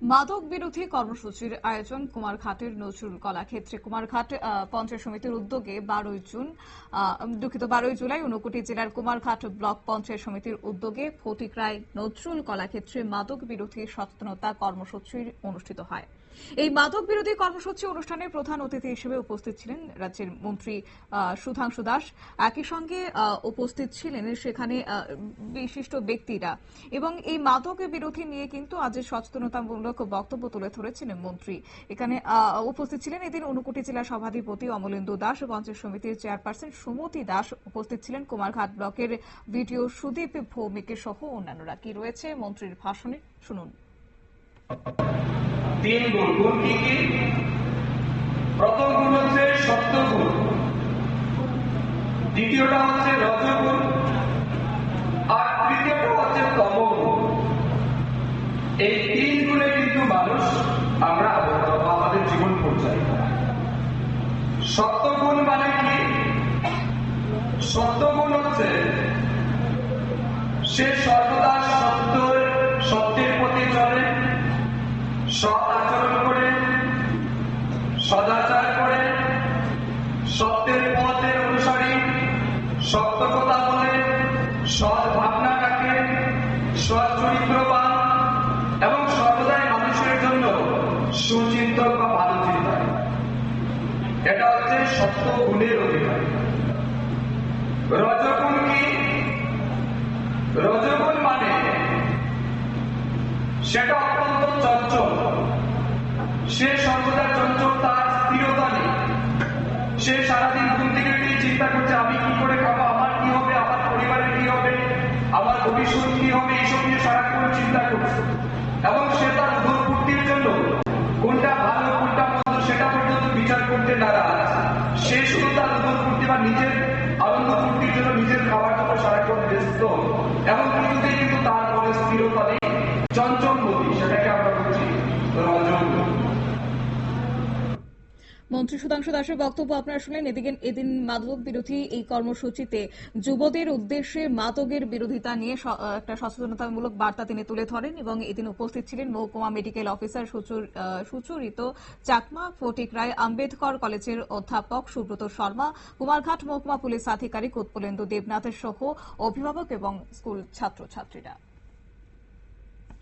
মাদক বিরোধী কর্মসূচির আয়োজন কুমারঘাটের নজরুল কলাক্ষেত্রে। কুমারঘাট পঞ্চায়েত সমিতির উদ্যোগে বারোই জুন দুঃখিত, বারোই জুলাই ঊনকোটি জেলার কুমারঘাট ব্লক পঞ্চায়েত সমিতির উদ্যোগে ফটিকরায় নজরুল কলাক্ষেত্রে মাদক বিরোধী সচেতনতা কর্মসূচি অনুষ্ঠিত হয়। এই মাদক বিরোধী কর্মসূচি অনুষ্ঠানে প্রধান অতিথি হিসেবে উপস্থিত ছিলেন রাজ্যের মন্ত্রী সুধাংশু দাস। একই সঙ্গে উপস্থিত ছিলেন সেখানে বিশিষ্ট ব্যক্তিরা। এবং এই মাদক বিরোধী নিয়ে কিন্তু আজ সচেতনতামূলক বক্তব্য তুলে ধরেছিলেন মন্ত্রী। এখানে উপস্থিত ছিলেন এদিন ঊনকোটি জেলা সভাধিপতি অমলেন্দু দাস, পঞ্চায়েত সমিতির চেয়ারপারসন সুমতি দাস, উপস্থিত ছিলেন কুমারঘাট ব্লকের বিডিও সুদীপ ভৌমিক সহ অন্যান্যরা। কি রয়েছে মন্ত্রীর ভাষণে? শুনুন। তিন গুণ। গুণ কি কি? প্রথম গুণ হচ্ছে সত্য গুণ। দ্বিতীয়টা হচ্ছে রজগুণ এই তিন গুণে কিন্তু মানুষ আমরা আমাদের জীবন পর্যায়ে সত্যগুণ মানে কি? সত্যগুণ হচ্ছে সে সর্বদা সত্য, সত্যের প্রতি চলে, সৎ আচরণ করে, সদাচার করে, সত্যের পথের অনুসারী সত্য কথা বলে, সৎ ভাবনা রাখে, সৎ চরিত্রবান সুচিন্তক বা ভালো চিন্তায় এটা হচ্ছে সত্য গুণের অধিকার। রজগুণ কি? রজগুণ মানে সেটা অত্যন্ত চঞ্চল। সে সর্বদা চঞ্চল, তার স্থিরতা নেই। সে সারাদিন ঘুম থেকে চিন্তা করছে, আমি কি করে খাব? আমার কি হবে? আমার পরিবারের কি হবে? আমার ভবিষ্যৎ কি হবে? এইসব নিয়ে সারাক্ষণ চিন্তা করছে। সে শুধু তার উদর ফুর্তি বা নিজের আনন্দ ফুর্তির জন্য নিজের খাবার জন্য সারাক্ষণ ব্যস্ত। এবং মন্ত্রী সুধাংশু দাসের বক্তব্য আপনারা শুনলেন। এদিকে এদিন মাদক বিরোধী এই কর্মসূচিতে যুবদের উদ্দেশ্যে মাদকের বিরোধিতা নিয়ে একটা সচেতনতামূলক বার্তা তিনি তুলে ধরেন এবং এদিন উপস্থিত ছিলেন মহকুমা মেডিকেল অফিসার সুচর- সুচরিত চাকমা, ফটিক রায়, আম্বেদকর কলেজের অধ্যাপক সুব্রত শর্মা, কুমারঘাট মহকুমা পুলিশ আধিকারিক উৎপলেন্দু দেবনাথের সহ অভিভাবক এবং স্কুল ছাত্রছাত্রীরা।